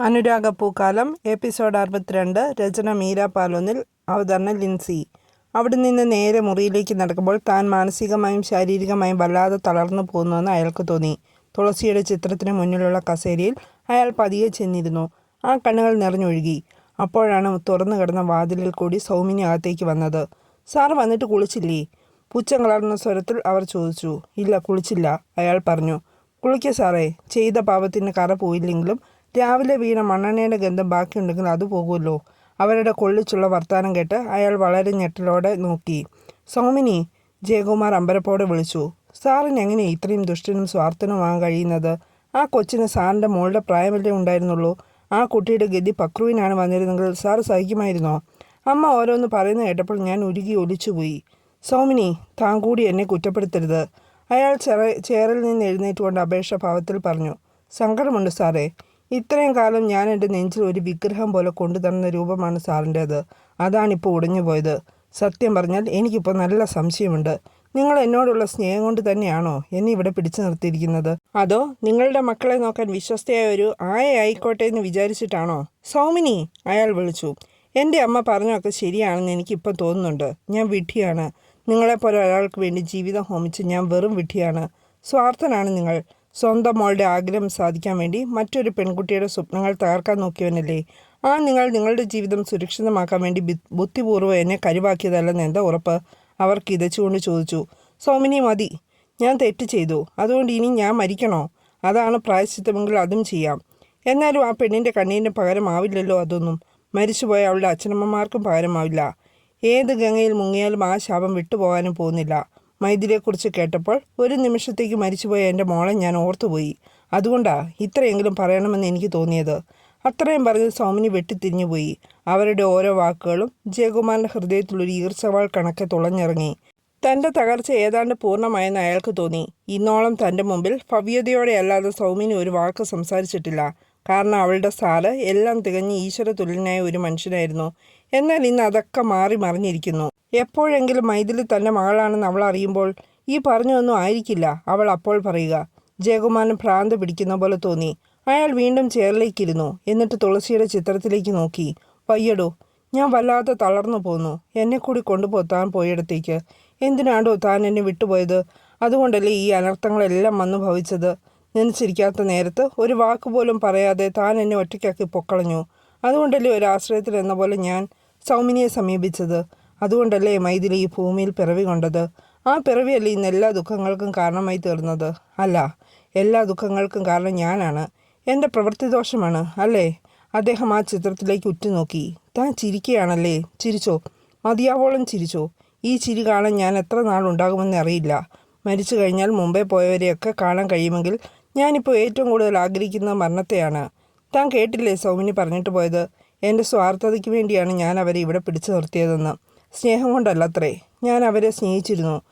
അനുരാഗപ്പൂക്കാലം episode അറുപത്തിരണ്ട് രചന മീര പാലോന്നിൽ അവതരണം ലിൻസി. അവിടെ നിന്ന് നേരെ മുറിയിലേക്ക് നടക്കുമ്പോൾ താൻ മാനസികമായും ശാരീരികമായും വല്ലാതെ തളർന്നു പോകുന്നുവെന്ന് അയാൾക്ക് തോന്നി. തുളസിയുടെ ചിത്രത്തിന് മുന്നിലുള്ള കസേരയിൽ അയാൾ പതിയെ ചെന്നിരുന്നു. ആ കണ്ണുകൾ നിറഞ്ഞൊഴുകി. അപ്പോഴാണ് തുറന്നു കിടന്ന വാതിലിൽ കൂടി സൗമിനി അകത്തേക്ക് വന്നത്. സാർ വന്നിട്ട് കുളിച്ചില്ലേ? പുച്ഛം കളർന്ന സ്വരത്തിൽ അവർ ചോദിച്ചു. ഇല്ല കുളിച്ചില്ല അയാൾ പറഞ്ഞു. കുളിക്കുക സാറേ ചെയ്ത പാപത്തിന് കറ പോയില്ലെങ്കിലും രാവിലെ വീണ മണ്ണെണ്ണയുടെ ഗന്ധം ബാക്കിയുണ്ടെങ്കിൽ അത് പോകുമല്ലോ. അവരുടെ കൊള്ളിച്ചുള്ള വർത്തമാനം കേട്ട് അയാൾ വളരെ ഞെട്ടലോടെ നോക്കി. സോമിനി ജയകുമാർ അമ്പരപ്പോടെ വിളിച്ചു. സാറിന് എങ്ങനെ ഇത്രയും ദുഷ്ടനും സ്വാർത്ഥനുമാകാൻ കഴിയുന്നത്? ആ കൊച്ചിന് സാറിന്റെ മോളുടെ പ്രായമല്ലേ ഉണ്ടായിരുന്നുള്ളൂ. ആ കുട്ടിയുടെ ഗതി പക്രുവിനാണ് വന്നിരുന്നെങ്കിൽ സാർ സഹിക്കുമായിരുന്നോ? അമ്മ ഓരോന്ന് പറയുന്ന കേട്ടപ്പോൾ ഞാൻ ഉരുകി ഒലിച്ചുപോയി സൗമിനി താൻ കൂടി എന്നെ കുറ്റപ്പെടുത്തരുത് അയാൾ ചെറ ചേറിൽ നിന്ന് എഴുന്നേറ്റുകൊണ്ട് അപേക്ഷ ഭാവത്തിൽ പറഞ്ഞു. സങ്കടമുണ്ട് സാറേ. ഇത്രയും കാലം ഞാൻ എന്റെ നെഞ്ചിൽ ഒരു വിഗ്രഹം പോലെ കൊണ്ടുതന്ന രൂപമാണ് സാറിന്റേത്. അതാണിപ്പോൾ ഉടഞ്ഞു പോയത്. സത്യം പറഞ്ഞാൽ എനിക്കിപ്പോൾ നല്ല സംശയമുണ്ട്. നിങ്ങൾ എന്നോടുള്ള സ്നേഹം കൊണ്ട് തന്നെയാണോ എന്നെ ഇവിടെ പിടിച്ചു നിർത്തിയിരിക്കുന്നത്? അതോ നിങ്ങളുടെ മക്കളെ നോക്കാൻ വിശ്വസ്തയായ ഒരു ആയ ആയിക്കോട്ടെ എന്ന് വിചാരിച്ചിട്ടാണോ? സൗമിനി അയാൾ വിളിച്ചു. എന്റെ അമ്മ പറഞ്ഞൊക്കെ ശരിയാണെന്ന് എനിക്കിപ്പം തോന്നുന്നുണ്ട്. ഞാൻ വിഡ്ഢിയാണ്. നിങ്ങളെപ്പോലെ ഒരാൾക്ക് വേണ്ടി ജീവിതം ഹോമിച്ച് ഞാൻ വെറും വിഡ്ഢിയാണ്. സ്വാർത്ഥനാണ് നിങ്ങൾ. സ്വന്തം മോളുടെ ആഗ്രഹം സാധിക്കാൻ വേണ്ടി മറ്റൊരു പെൺകുട്ടിയുടെ സ്വപ്നങ്ങൾ തകർക്കാൻ നോക്കിയവനല്ലേ? ആ നിങ്ങൾ നിങ്ങളുടെ ജീവിതം സുരക്ഷിതമാക്കാൻ വേണ്ടി ബുദ്ധിപൂർവം എന്നെ കരുവാക്കിയതല്ലെന്ന് എന്താ ഉറപ്പ്? അവർ കിതച്ചുകൊണ്ട് ചോദിച്ചു. സൗമിനി മതി. ഞാൻ തെറ്റ് ചെയ്തു. അതുകൊണ്ട് ഇനി ഞാൻ മരിക്കണോ? അതാണ് പ്രായശ്ചിത്തമെങ്കിൽ അതും ചെയ്യാം. എന്നാലും ആ പെണ്ണിന്റെ കണ്ണീരിന് പകരമാവില്ലല്ലോ അതൊന്നും. മരിച്ചുപോയ അവളുടെ അച്ഛനമ്മമാർക്കും പകരമാവില്ല. ഏത് ഗംഗയിൽ മുങ്ങിയാലും ആ ശാപം വിട്ടുപോകാനും പോകുന്നില്ല. മൈഥിലിയെക്കുറിച്ച് കേട്ടപ്പോൾ ഒരു നിമിഷത്തേക്ക് മരിച്ചുപോയ എന്റെ മോളെ ഞാൻ ഓർത്തുപോയി. അതുകൊണ്ടാ ഇത്രയെങ്കിലും പറയണമെന്ന് എനിക്ക് തോന്നിയത്. അത്രയും പറഞ്ഞ് സൗമിനി വെട്ടിത്തിരിഞ്ഞുപോയി. അവരുടെ ഓരോ വാക്കുകളും ജയകുമാറിന്റെ ഹൃദയത്തിലൊരു ഈർച്ചവാൾ കണക്കെ തുളഞ്ഞിറങ്ങി. തന്റെ തകർച്ച ഏതാണ്ട് പൂർണമായെന്ന് അയാൾക്ക് തോന്നി. ഇന്നോളം തന്റെ മുമ്പിൽ ഭവ്യതയോടെ അല്ലാതെ സൗമിനി ഒരു വാക്ക് സംസാരിച്ചിട്ടില്ല. കാരണം അവളുടെ സാറ് എല്ലാം തികഞ്ഞ് ഈശ്വര തുല്യനായ ഒരു മനുഷ്യനായിരുന്നു. എന്നാൽ ഇന്ന് അതൊക്കെ മാറി മറിഞ്ഞിരിക്കുന്നു. എപ്പോഴെങ്കിലും മൈഥിലി തന്റെ മകളാണെന്ന് അവൾ അറിയുമ്പോൾ ഈ പറഞ്ഞൊന്നും ആയിരിക്കില്ല അവൾ അപ്പോൾ പറയുക. ജയകുമാരൻ ഭ്രാന്ത് പിടിക്കുന്ന പോലെ തോന്നി. അയാൾ വീണ്ടും ചെയറിലേക്കിരുന്നു. എന്നിട്ട് തുളസിയുടെ ചിത്രത്തിലേക്ക് നോക്കി. വയ്യടോ ഞാൻ വല്ലാതെ തളർന്നു പോന്നു. എന്നെ കൂടി കൊണ്ടുപോ താൻ പോയിടത്തേക്ക്. എന്തിനാടോ താൻ എന്നെ വിട്ടുപോയത്? അതുകൊണ്ടല്ലേ ഈ അനർത്ഥങ്ങളെല്ലാം വന്നു ഭവിച്ചത്? നനച്ചിരിക്കാത്ത നേരത്ത് ഒരു വാക്ക് പോലും പറയാതെ താൻ എന്നെ ഒറ്റയ്ക്കാക്കി പൊക്കളഞ്ഞു. അതുകൊണ്ടല്ലേ ഒരു ആശ്രയത്തിൽ എന്ന പോലെ ഞാൻ സൗമിനിയെ സമീപിച്ചത്? അതുകൊണ്ടല്ലേ മൈഥിലി ഈ ഭൂമിയിൽ പിറവി കൊണ്ടത്? ആ പിറവിയല്ലേ ഇന്ന് എല്ലാ ദുഃഖങ്ങൾക്കും കാരണമായി തീർന്നത്? അല്ല എല്ലാ ദുഃഖങ്ങൾക്കും കാരണം ഞാനാണ്. എന്റെ പ്രവൃത്തി ദോഷമാണ് അല്ലേ? അദ്ദേഹം ആ ചിത്രത്തിലേക്ക് ഉറ്റുനോക്കി. താൻ ചിരിക്കുകയാണല്ലേ? ചിരിച്ചോ? മതിയാവോളം ചിരിച്ചോ? ഈ ചിരി കാണാൻ ഞാൻ എത്ര നാളുണ്ടാകുമെന്ന് അറിയില്ല. മരിച്ചു കഴിഞ്ഞാൽ മുമ്പേ പോയവരെയൊക്കെ കാണാൻ കഴിയുമെങ്കിൽ ഞാനിപ്പോൾ ഏറ്റവും കൂടുതൽ ആഗ്രഹിക്കുന്ന മരണത്തെയാണ്. താൻ കേട്ടില്ലേ സൗമിനി പറഞ്ഞിട്ട് പോയത്? എന്റെ സ്വാർത്ഥതയ്ക്ക് വേണ്ടിയാണ് ഞാൻ അവരെ ഇവിടെ പിടിച്ചു നിർത്തിയതെന്ന്. സ്നേഹം കൊണ്ടല്ലത്രേ. ഞാൻ അവരെ സ്നേഹിച്ചിരുന്നു.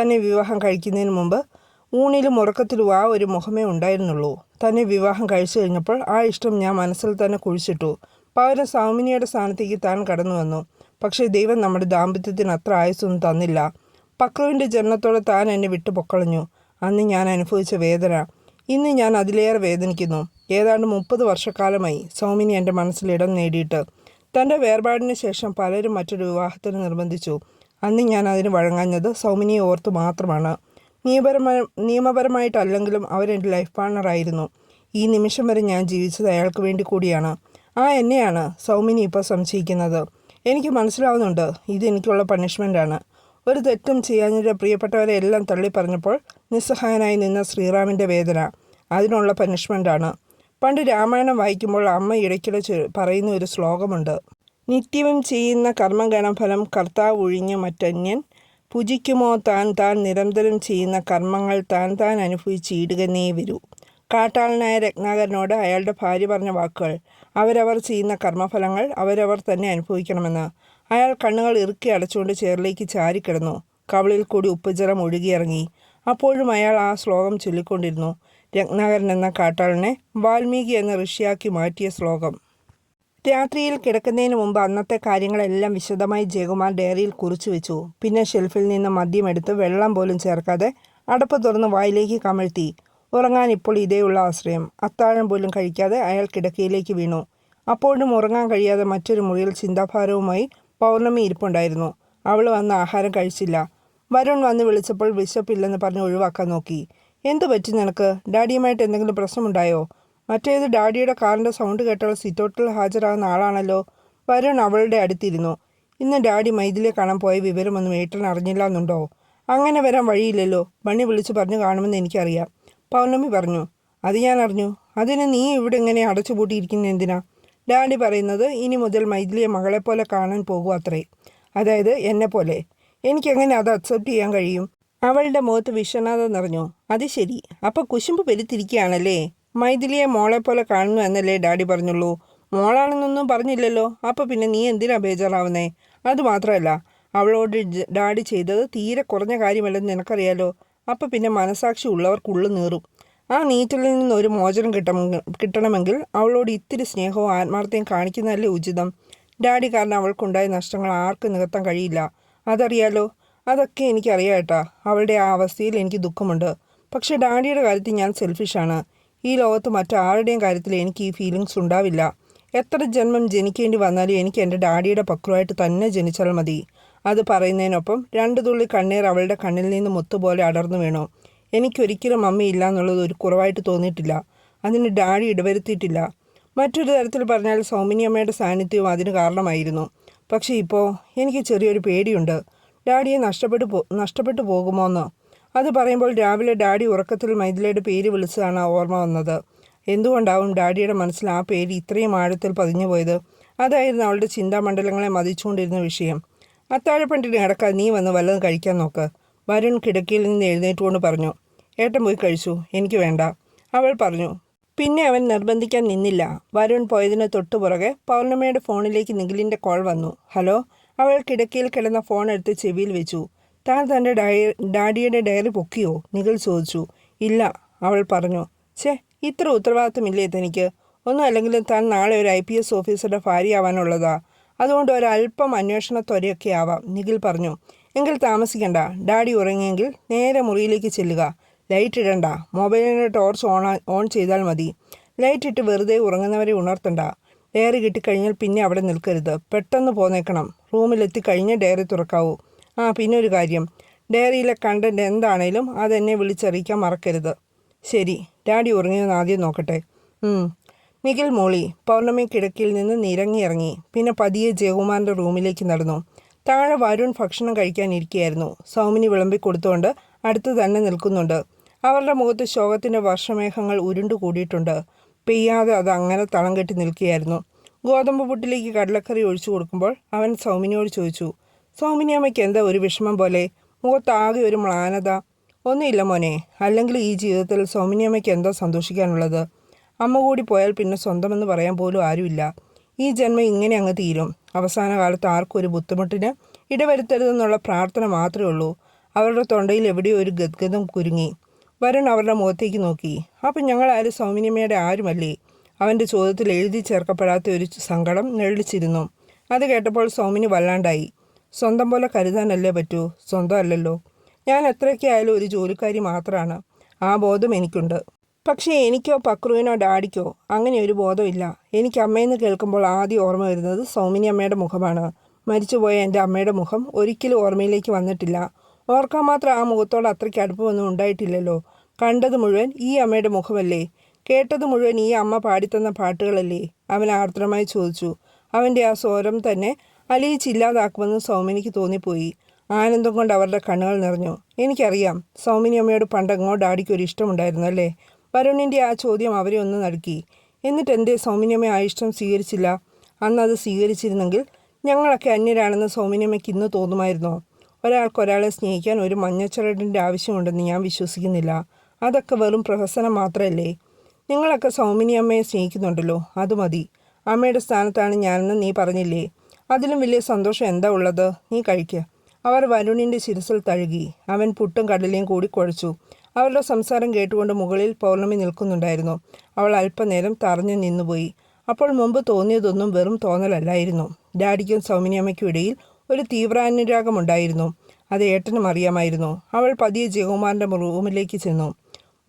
തന്നെ വിവാഹം കഴിക്കുന്നതിന് മുമ്പ് ഊണിലും ഉറക്കത്തിലും ആ ഒരു മുഖമേ ഉണ്ടായിരുന്നുള്ളൂ. തന്നെ വിവാഹം കഴിച്ചു കഴിഞ്ഞപ്പോൾ ആ ഇഷ്ടം ഞാൻ മനസ്സിൽ തന്നെ കുഴിച്ചിട്ടു. പകരം സൗമിനിയുടെ സ്ഥാനത്തേക്ക് താൻ കടന്നു വന്നു. പക്ഷേ ദൈവം നമ്മുടെ ദാമ്പത്യത്തിന് അത്ര ആയുസൊന്നും തന്നില്ല. പക്രുവിന്റെ ജന്മത്തോടെ താൻ എന്നെ വിട്ടു പൊക്കളഞ്ഞു. അന്ന് ഞാൻ അനുഭവിച്ച വേദന. ഇന്ന് ഞാൻ അതിലേറെ വേദനിക്കുന്നു. ഏതാണ്ട് മുപ്പത് വർഷക്കാലമായി സൗമിനി എന്റെ മനസ്സിൽ ഇടം നേടിയിട്ട്. തന്റെ വേർപാടിന് ശേഷം പലരും മറ്റൊരു വിവാഹത്തിന് നിർബന്ധിച്ചു. അന്ന് ഞാൻ അതിന് വഴങ്ങാഞ്ഞത് സൗമിനിയെ ഓർത്ത് മാത്രമാണ്. നിയമപരമായ നിയമപരമായിട്ടല്ലെങ്കിലും അവരെന്റെ ലൈഫ് പാർട്ണറായിരുന്നു ഈ നിമിഷം വരെ ഞാൻ ജീവിച്ചത് അയാൾക്ക് വേണ്ടി കൂടിയാണ്. ആ എന്നെയാണ് സൗമിനി ഇപ്പോൾ സംശയിക്കുന്നത്. എനിക്ക് മനസ്സിലാവുന്നുണ്ട് ഇത് എനിക്കുള്ള പണിഷ്മെന്റാണ് ഒരു തെറ്റും ചെയ്യാഞ്ഞിട്ട് പ്രിയപ്പെട്ടവരെ എല്ലാം തള്ളി പറഞ്ഞപ്പോൾ നിസ്സഹായനായി നിന്ന ശ്രീറാമിന്റെ വേദന അതിനുള്ള പനിഷ്മെന്റാണ് പണ്ട് രാമായണം വായിക്കുമ്പോൾ അമ്മ ഇടയ്ക്കിടെ പറയുന്ന ഒരു ശ്ലോകമുണ്ട്. നിത്യവും ചെയ്യുന്ന കർമ്മഗണഫലം കർത്താവ് ഒഴിഞ്ഞ മറ്റന്യൻ. പുജിക്കുമോ താൻ താൻ നിരന്തരം ചെയ്യുന്ന കർമ്മങ്ങൾ താൻ താൻ അനുഭവിച്ചിടുകന്നേ വരൂ. കാട്ടാളനായ രത്നാകരനോട് അയാളുടെ ഭാര്യ പറഞ്ഞ വാക്കുകൾ. അവരവർ ചെയ്യുന്ന കർമ്മഫലങ്ങൾ അവരവർ തന്നെ അനുഭവിക്കണമെന്ന്. അയാൾ കണ്ണുകൾ ഇറുക്കി അടച്ചുകൊണ്ട് ചേറിലേക്ക് ചാരിക്കിടന്നു. കവളിൽ കൂടി ഉപ്പുജലം ഒഴുകിയിറങ്ങി. അപ്പോഴും അയാൾ ആ ശ്ലോകം ചൊല്ലിക്കൊണ്ടിരുന്നു. രത്നാകരൻ എന്ന കാട്ടാളനെ വാൽമീകി എന്ന ഋഷിയാക്കി മാറ്റിയ ശ്ലോകം. രാത്രിയിൽ കിടക്കുന്നതിന് മുമ്പ് അന്നത്തെ കാര്യങ്ങളെല്ലാം വിശദമായി ജയകുമാർ ഡയറിയിൽ കുറിച്ചു വെച്ചു. പിന്നെ ഷെൽഫിൽ നിന്ന് മദ്യമെടുത്ത് വെള്ളം പോലും ചേർക്കാതെ അടപ്പ് തുറന്ന് വായിലേക്ക് കമഴ്ത്തി. ഉറങ്ങാൻ ഇപ്പോൾ ഇതേയുള്ള ആശ്രയം. അത്താഴം പോലും കഴിക്കാതെ അയാൾ കിടക്കയിലേക്ക് വീണു. അപ്പോഴും ഉറങ്ങാൻ കഴിയാതെ മറ്റൊരു മുറിയിൽ ചിന്താഭാരവുമായി പൗർണമി ഇരിപ്പുണ്ടായിരുന്നു. അവൾ വന്ന് ആഹാരം കഴിച്ചില്ല. വരുൺ വന്ന് വിളിച്ചപ്പോൾ വിശപ്പില്ലെന്ന് പറഞ്ഞ് ഒഴിവാക്കാൻ നോക്കി. എന്തു പറ്റി നിനക്ക്? ഡാഡിയുമായിട്ട് എന്തെങ്കിലും പ്രശ്നമുണ്ടായോ? മറ്റേത് ഡാഡിയുടെ കാറിന്റെ സൗണ്ട് കേട്ടാൽ സിറ്റൗട്ടിൽ ഹാജരാകുന്ന ആളാണല്ലോ. വരുൺ അവളുടെ അടുത്തിരുന്നു. ഇന്ന് ഡാഡി മൈഥിലിയെ കാണാൻ പോയ വിവരമൊന്നും ഏട്ടൻ അറിഞ്ഞില്ല എന്നുണ്ടോ? അങ്ങനെ വരാൻ വഴിയില്ലല്ലോ. ബണ്ണി വിളിച്ചു പറഞ്ഞു കാണുമെന്ന് എനിക്കറിയാം. പൗർണമി പറഞ്ഞു. അത് ഞാൻ അറിഞ്ഞു. അതിന് നീ ഇവിടെ ഇങ്ങനെ അടച്ചുപൂട്ടിയിരിക്കുന്ന എന്തിനാ? ഡാഡി പറയുന്നത് ഇനി മുതൽ മൈഥിലിയെ മകളെപ്പോലെ കാണാൻ പോകുക അത്രേ. അതായത് എന്നെ പോലെ എനിക്കെങ്ങനെ അത് അക്സെപ്റ്റ് ചെയ്യാൻ കഴിയും? അവളുടെ മുഖത്ത് വിശ്വനാഥം നിറഞ്ഞു. അത് ശരി. അപ്പോൾ കുശുമ്പ് പെരുത്തിരിക്കുകയാണല്ലേ? മൈഥിലിയെ മോളെ പോലെ കാണുന്നു എന്നല്ലേ ഡാഡി പറഞ്ഞുള്ളൂ. മോളാണെന്നൊന്നും പറഞ്ഞില്ലല്ലോ. അപ്പോൾ പിന്നെ നീ എന്തിനാ ബേജാറാവുന്നേ? അത് മാത്രമല്ല അവളോട് ഡാഡി ചെയ്തത് തീരെ കുറഞ്ഞ കാര്യമല്ലെന്ന് നിനക്കറിയാലോ. അപ്പോൾ പിന്നെ മനസാക്ഷി ഉള്ളവർക്കുള്ളു നീറും. ആ നീറ്റലിൽ നിന്ന് ഒരു മോചനം കിട്ടണമെങ്കിൽ കിട്ടണമെങ്കിൽ അവളോട് ഇത്തിരി സ്നേഹവും ആത്മാർത്ഥയും കാണിക്കുന്നതല്ലേ ഉചിതം. ഡാഡി കാരണം അവൾക്കുണ്ടായ നഷ്ടങ്ങൾ ആർക്കും നികത്താൻ കഴിയില്ല. അതറിയാലോ അതൊക്കെ എനിക്കറിയാം കേട്ടോ അവളുടെ ആ അവസ്ഥയിൽ എനിക്ക് ദുഃഖമുണ്ട്. പക്ഷെ ഡാഡിയുടെ കാര്യത്തിൽ ഞാൻ സെൽഫിഷാണ് ഈ ലോകത്ത് മറ്റാരുടെയും കാര്യത്തിൽ എനിക്ക് ഈ ഫീലിങ്സ് ഉണ്ടാവില്ല. എത്ര ജന്മം ജനിക്കേണ്ടി വന്നാലും എനിക്ക് എന്റെ ഡാഡിയുടെ പക്രുവായിട്ട് തന്നെ ജനിച്ചാൽ മതി. അത് പറയുന്നതിനൊപ്പം രണ്ട് തുള്ളി കണ്ണീർ അവളുടെ കണ്ണിൽ നിന്ന് മുത്തുപോലെ അടർന്നു വീണു. എനിക്കൊരിക്കലും അമ്മയില്ല എന്നുള്ളത് ഒരു കുറവായിട്ട് തോന്നിയിട്ടില്ല. അതിന് ഡാഡി ഇടവരുത്തിയിട്ടില്ല. മറ്റൊരു തരത്തിൽ പറഞ്ഞാൽ സൗമിനിയമ്മയുടെ സാന്നിധ്യവും അതിന് കാരണമായിരുന്നു. പക്ഷേ ഇപ്പോൾ എനിക്ക് ചെറിയൊരു പേടിയുണ്ട്. ഡാഡിയെ നഷ്ടപ്പെട്ടു പോ നഷ്ടപ്പെട്ടു പോകുമോന്ന്? അത് പറയുമ്പോൾ രാവിലെ ഡാഡി ഉറക്കത്തിൽ മൈഥിലയുടെ പേര് വിളിച്ചതാണ് ഓർമ്മ വന്നത്. എന്തുകൊണ്ടാവും ഡാഡിയുടെ മനസ്സിൽ ആ പേര് ഇത്രയും ആഴത്തിൽ പതിഞ്ഞു പോയത്? അതായിരുന്നു അവളുടെ ചിന്താമണ്ഡലങ്ങളെ മതിച്ചുകൊണ്ടിരുന്ന വിഷയം. അത്താഴപ്പണ്ടിന് കിടക്കാൻ നീ വന്ന് വല്ലതും കഴിക്കാൻ നോക്ക് വരുൺ കിടക്കയിൽ നിന്ന് എഴുന്നേറ്റുകൊണ്ട് പറഞ്ഞു. ഏട്ടൻ പോയി കഴിച്ചു എനിക്ക് വേണ്ട അവൾ പറഞ്ഞു. പിന്നെ അവൻ നിർബന്ധിക്കാൻ നിന്നില്ല. വരുൺ പോയതിന് തൊട്ടു പുറകെ പൗർണമയുടെ ഫോണിലേക്ക് നിഖിലിന്റെ കോൾ വന്നു. ഹലോ അവൾ കിടക്കയിൽ കിടന്ന ഫോൺ എടുത്ത് ചെവിയിൽ വെച്ചു. താൻ തന്റെ ഡയ ഡാഡിയുടെ ഡയറി പൊക്കിയോ? നിഖിൽ ചോദിച്ചു. ഇല്ല അവൾ പറഞ്ഞു. ഛേ ഇത്ര ഉത്തരവാദിത്തമില്ലേ തനിക്ക്? ഒന്നും അല്ലെങ്കിലും താൻ നാളെ ഒരു ഐ പി എസ് ഓഫീസറുടെ ഭാര്യയാവാനുള്ളതാ. അതുകൊണ്ട് ഒരല്പം അന്വേഷണ ത്വരയൊക്കെ ആവാം നിഖിൽ പറഞ്ഞു. എങ്കിൽ താമസിക്കണ്ട. ഡാഡി ഉറങ്ങിയെങ്കിൽ നേരെ മുറിയിലേക്ക് ചെല്ലുക. ലൈറ്റ് ഇടണ്ട. മൊബൈലിന്റെ ടോർച്ച് ഓൺ ഓൺ ചെയ്താൽ മതി. ലൈറ്റ് ഇട്ട് വെറുതെ ഉറങ്ങുന്നവരെ ഉണർത്തണ്ട. ഡയറി കിട്ടിക്കഴിഞ്ഞാൽ പിന്നെ അവിടെ നിൽക്കരുത്. പെട്ടെന്ന് പോന്നേക്കണം. റൂമിലെത്തി കഴിഞ്ഞ് ഡയറി തുറക്കാവൂ. ആ പിന്നെ ഒരു കാര്യം. ഡയറിയിലെ കണ്ടന്റ് എന്താണേലും അതെന്നെ വിളിച്ചറിയിക്കാൻ മറക്കരുത്. ശരി. ഡാഡി ഉറങ്ങിയെന്ന് ആദ്യം നോക്കട്ടെ. നിഖിൽ മോളി പൗർണമി കിടക്കിൽ നിന്ന് നിരങ്ങി ഇറങ്ങി പിന്നെ പതിയെ ജയകുമാറിന്റെ റൂമിലേക്ക് നടന്നു. താഴെ വരുൺ ഭക്ഷണം കഴിക്കാനിരിക്കുകയായിരുന്നു സൗമിനി വിളമ്പി കൊടുത്തുകൊണ്ട് അടുത്ത് തന്നെ നിൽക്കുന്നുണ്ട്. അവരുടെ മുഖത്ത് ശോകത്തിന്റെ വർഷമേഘങ്ങൾ ഉരുണ്ടു കൂടിയിട്ടുണ്ട് പെയ്യാതെ അത് അങ്ങനെ തളം കെട്ടി നിൽക്കുകയായിരുന്നു. ഗോതമ്പ് പുട്ടിലേക്ക് കടലക്കറി ഒഴിച്ചു കൊടുക്കുമ്പോൾ അവൻ സൗമിനിയോട് ചോദിച്ചു സൗമിനി അമ്മയ്ക്ക് എന്താ ഒരു വിഷമം പോലെ? മുഖത്താകെ ഒരു മ്ലാനത. ഒന്നുമില്ല മോനെ അല്ലെങ്കിൽ ഈ ജീവിതത്തിൽ സൗമിനിയമ്മയ്ക്ക് എന്താ സന്തോഷിക്കാനുള്ളത്. അമ്മ കൂടി പോയാൽ പിന്നെ സ്വന്തമെന്ന് പറയാൻ പോലും ആരുമില്ല. ഈ ജന്മം ഇങ്ങനെ അങ്ങ് തീരും. അവസാന കാലത്ത് ആർക്കും ഒരു ബുദ്ധിമുട്ടിന് ഇടവരുത്തരുതെന്നുള്ള പ്രാർത്ഥന മാത്രമേ ഉള്ളൂ. അവരുടെ തൊണ്ടയിൽ എവിടെയോ ഒരു ഗദ്ഗതം കുരുങ്ങി. വരുൺ അവരുടെ മുഖത്തേക്ക് നോക്കി. അപ്പം ഞങ്ങൾ ആരും സൗമിനിയമ്മയുടെ ആരുമല്ലേ? അവന്റെ ചോദ്യത്തിൽ എഴുതി ചേർക്കപ്പെടാത്ത ഒരു സങ്കടം നെളിച്ചിരുന്നു അത് കേട്ടപ്പോൾ സൗമിനി വല്ലാണ്ടായി. സ്വന്തം പോലെ കരുതാനല്ലേ പറ്റൂ? സ്വന്തം അല്ലല്ലോ ഞാൻ എത്രയൊക്കെയായാലും ഒരു ജോലിക്കാരി മാത്രമാണ് ആ ബോധം എനിക്കുണ്ട്. പക്ഷേ എനിക്കോ പക്രുവിനോ ഡാഡിക്കോ അങ്ങനെ ഒരു ബോധമില്ല. എനിക്ക് അമ്മയെന്ന് കേൾക്കുമ്പോൾ ആദ്യം ഓർമ്മ വരുന്നത് സൗമിനി അമ്മയുടെ മുഖമാണ്. മരിച്ചുപോയ എന്റെ അമ്മയുടെ മുഖം ഒരിക്കലും ഓർമ്മയിലേക്ക് വന്നിട്ടില്ല. ഓർക്കാൻ മാത്രം ആ മുഖത്തോട് അത്രയ്ക്ക് അടുപ്പമൊന്നും ഉണ്ടായിട്ടില്ലല്ലോ. കണ്ടത് മുഴുവൻ ഈ അമ്മയുടെ മുഖമല്ലേ? കേട്ടത് മുഴുവൻ ഈ അമ്മ പാടിത്തന്ന പാട്ടുകളല്ലേ? അവൻ ആർദ്രമായി ചോദിച്ചു. അവന്റെ ആ സ്വരം തന്നെ അലിയിച്ചില്ലാതാക്കുമെന്ന് സൗമിനിക്ക് തോന്നിപ്പോയി. ആനന്ദം കൊണ്ട് അവരുടെ കണ്ണുകൾ നിറഞ്ഞു. എനിക്കറിയാം സൗമിനി അമ്മയോട് പണ്ടങ്ങോ ഡാഡിക്കൊരു ഇഷ്ടമുണ്ടായിരുന്നു അല്ലേ വരുണിന്റെ ആ ചോദ്യം അവരെ ഒന്ന് നൽകി എന്നിട്ട് എന്തേ സൗമിനിയമ്മ ആ ഇഷ്ടം സ്വീകരിച്ചില്ല? അന്ന് അത് സ്വീകരിച്ചിരുന്നെങ്കിൽ ഞങ്ങളൊക്കെ അന്യരാണെന്ന് സൗമിനിയമ്മയ്ക്ക് ഇന്ന് തോന്നുമായിരുന്നോ? ഒരാൾക്ക് ഒരാളെ സ്നേഹിക്കാൻ ഒരു മഞ്ഞച്ചരടിന്റെ ആവശ്യമുണ്ടെന്ന് ഞാൻ വിശ്വസിക്കുന്നില്ല. അതൊക്കെ വെറും പ്രഹസനം മാത്രമല്ലേ നിങ്ങളൊക്കെ സൗമിനി അമ്മയെ സ്നേഹിക്കുന്നുണ്ടല്ലോ അത് മതി. അമ്മയുടെ സ്ഥാനത്താണ് ഞാനെന്ന് നീ പറഞ്ഞില്ലേ? അതിലും വലിയ സന്തോഷം എന്താ ഉള്ളത്? നീ കഴിക്കുക അവർ വരുണിന്റെ ശിരസിൽ തഴുകി. അവൻ പുട്ടും കടലയും കൂടി കുഴച്ചു. അവരുടെ സംസാരം കേട്ടുകൊണ്ട് മുകളിൽ പൗർണമി നിൽക്കുന്നുണ്ടായിരുന്നു. അവൾ അല്പനേരം തറഞ്ഞു നിന്നുപോയി. അപ്പോൾ മുമ്പ് തോന്നിയതൊന്നും വെറും തോന്നലല്ലായിരുന്നു. ഡാഡിക്കും സൗമിനിയമ്മയ്ക്കും ഇടയിൽ ഒരു തീവ്രാനുരാഗമുണ്ടായിരുന്നു. അത് ഏട്ടനും അറിയാമായിരുന്നു. അവൾ പതിയെ ജയകുമാറിന്റെ റൂമിലേക്ക് ചെന്നു.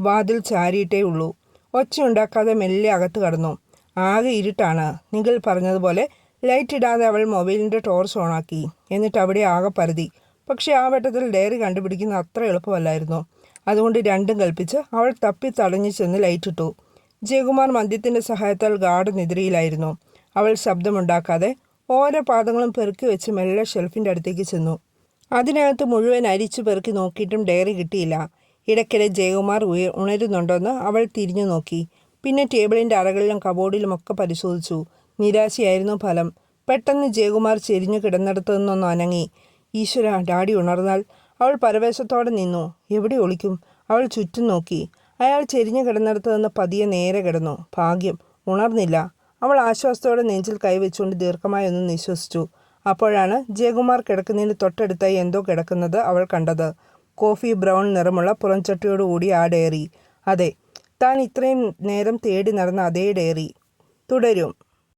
വാതിൽ ചാരിയിട്ടേ ഉള്ളൂ. ഒച്ചയുണ്ടാക്കാതെ മെല്ലെ അകത്ത് കടന്നു. ആകെ ഇരുട്ടാണ്. നിഖിൽ പറഞ്ഞതുപോലെ ലൈറ്റ് ഇടാതെ അവൾ മൊബൈലിന്റെ ടോർച്ച് ഓണാക്കി. എന്നിട്ട് അവിടെ ആകെ പരതി. പക്ഷേ ആ വട്ടത്തിൽ ഡയറി കണ്ടുപിടിക്കുന്ന അത്ര എളുപ്പമല്ലായിരുന്നു. അതുകൊണ്ട് രണ്ടും കൽപ്പിച്ച് അവൾ തപ്പി തടഞ്ഞു ചെന്ന് ലൈറ്റ് ഇട്ടു. ജയകുമാർ മദ്യത്തിന്റെ സഹായത്താൽ ഗാർഡ് നിദ്രയിലായിരുന്നു. അവൾ ശബ്ദമുണ്ടാക്കാതെ ഓരോ പാദങ്ങളും പെറുക്കി വെച്ച് മെല്ലെ ഷെൽഫിന്റെ അടുത്തേക്ക് ചെന്നു. അതിനകത്ത് മുഴുവൻ അരിച്ചു പെറുക്കി നോക്കിയിട്ടും ഡയറി കിട്ടിയില്ല. ഇടയ്ക്കിടെ ജയകുമാർ ഉണരുന്നുണ്ടോയെന്ന് അവൾ തിരിഞ്ഞു നോക്കി. പിന്നെ ടേബിളിന്റെ അറകളിലും കബോർഡിലും ഒക്കെ പരിശോധിച്ചു. നിരാശയായിരുന്നു ഫലം. പെട്ടെന്ന് ജയകുമാർ ചെരിഞ്ഞു കിടന്നിടത്തു നിന്നൊന്ന് അനങ്ങി. ഈശ്വര ഡാഡി ഉണർന്നാൽ അവൾ പരവേശത്തോടെ നിന്നു. എവിടെ ഒളിക്കും? അവൾ ചുറ്റും നോക്കി. അയാൾ ചെരിഞ്ഞു കിടന്നിടത്തു നിന്ന് പതിയെ നേരെ കിടന്നു. ഭാഗ്യം ഉണർന്നില്ല. അവൾ ആശ്വാസത്തോടെ നെഞ്ചിൽ കൈവച്ചുകൊണ്ട് ദീർഘമായി ഒന്ന് നിശ്വസിച്ചു. അപ്പോഴാണ് ജയകുമാർ കിടക്കുന്നതിന് തൊട്ടടുത്തായി എന്തോ കിടക്കുന്നത് അവൾ കണ്ടത്. കോഫി ബ്രൗൺ നിറമുള്ള പുറംചട്ടിയോടുകൂടി ആ ഡയറി. അതെ താൻ ഇത്രയും നേരം തേടി നടന്ന അതേ ഡയറി. തുടരും.